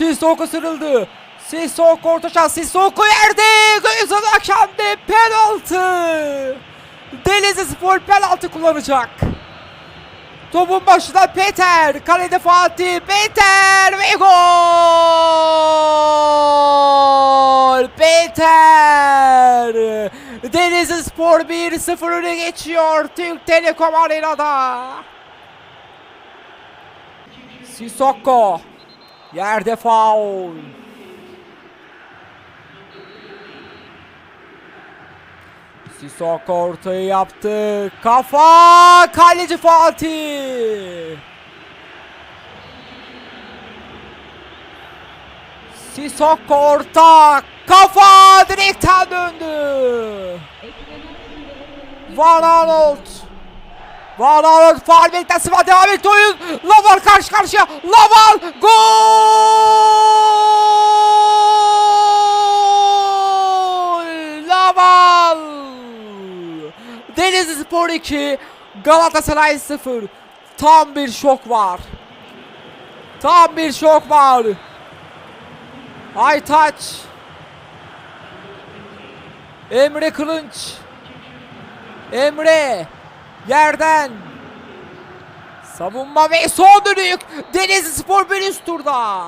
Sissoko sırıldı. Sissoko orta şans. Sissoko yerde. Gözün hakemde penaltı. Denizli Spor penaltı kullanacak. Topun başında Peter. Kalede Fatih. Peter ve gol. Peter. Denizli Spor 1-0 öne geçiyor. Türk Telekom Arena'da. Sissoko. Yerde faul. Sissoko ortayı yaptı. Kafa! Kaleci Fatih. Sissoko orta. Kafa direkten döndü. Van Arnold. Van Arnold faal beklentisi var. Devam etti oyun. Laval karşı karşıya. Laval gol. Denizli Spor 2. Galatasaray 0. Tam bir şok var. Tam bir şok var. Aytaç. Emre Kılınç. Emre yerden savunma ve son dönük Denizli Spor bir üst turda.